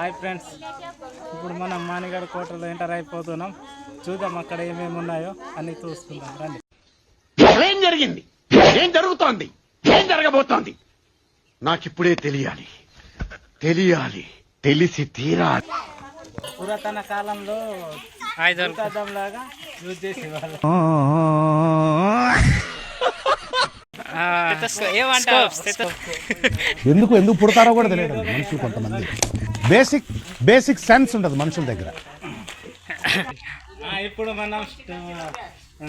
Hi friends. ఇప్పుడు మనం మానిగడ కోటలో ఎంటర్ అయిపోతున్నాం. చూద్దాం అక్కడ ఏమేమి ఉన్నాయో అన్ని చూసుకుందాం. రండి. ఏం జరిగింది? ఏం జరుగుతోంది? ఏం జరగబోతోంది? నాకిప్పుడే తెలియాలి. తెలియాలి. తెలిసి తీరాలి. పురాతన కాలంలో లాగా యూజ్ చేసేవాళ్ళు. ఎందుకు? ఎందుకు పుడతారో కూడా తెలియదు. మనుషులు కొంతమంది. బేసిక్ బేసిక్ సెన్స్ ఉండదు మనుషుల దగ్గర. ఇప్పుడు మనం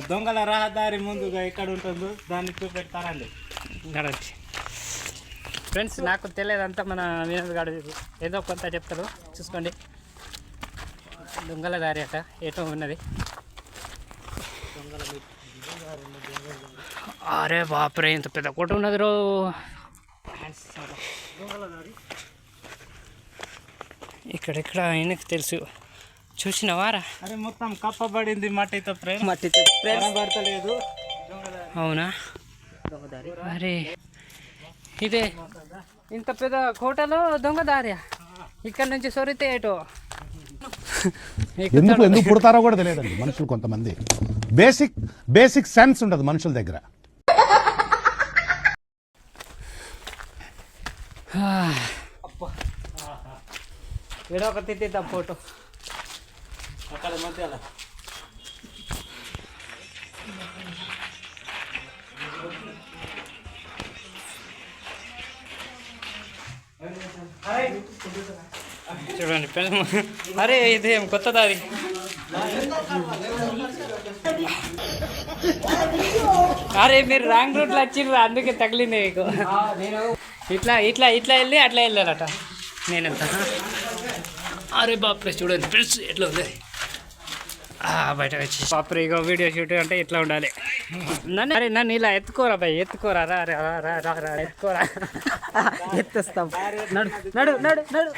దొంగల రహదారి ముందుగా ఎక్కడ ఉంటుందో దాన్ని చూపెడతారండి. ఫ్రెండ్స్ నాకు తెలియదంతా మన వినోద్ గారు ఏదో కొంత చెప్తారు. చూసుకోండి. దొంగల దారి అట ఏటో ఉన్నది. అరే బాపరే ఇంత పెద్ద కోట ఉన్నది రో ఇక్కడెక్కడ ఆయనకు తెలుసు. చూసినవారా అరే మొత్తం కప్పబడింది మట్టితో ప్రేమ. మట్టితో పడతలేదు. అవునా? అరే ఇదే ఇంత పెద్ద కోటలో దొంగ దారి ఇక్కడ నుంచి సొరితే ఏటో? ఎందుకు ఎందుకు పుడతారో కూడా తెలియదు మనుషులు కొంతమంది. బేసిక్ బేసిక్ సెన్స్ ఉండదు మనుషుల దగ్గర. ఏడో ఒక తిట్టిద్దాం ఫోటో అక్కడ మధ్యలో చూడండి అరే ఇదేం కొత్త దారి అరే మీరు రాంగ్ రూట్లో వచ్చిర్రు అందుకే తగిలింది మీకు. ఇట్లా ఇట్లా ఇట్లా వెళ్ళి అట్లా వెళ్ళారట నేనంత? అరే బాప్రే చూడండి ఫ్రెండ్స్ ఎట్లా ఉంది? బయట వచ్చి బాప్రే ఇక వీడియో షూట్ అంటే ఇట్లా ఉండాలి? నన్ను అరే నన్ను ఇలా ఎత్తుకోరా బాయ్ ఎత్తుకోరా రా రా రా రా రా రా ఎత్తుకోరా. ఎత్తేస్తాం. నడు నడు నడు నడు.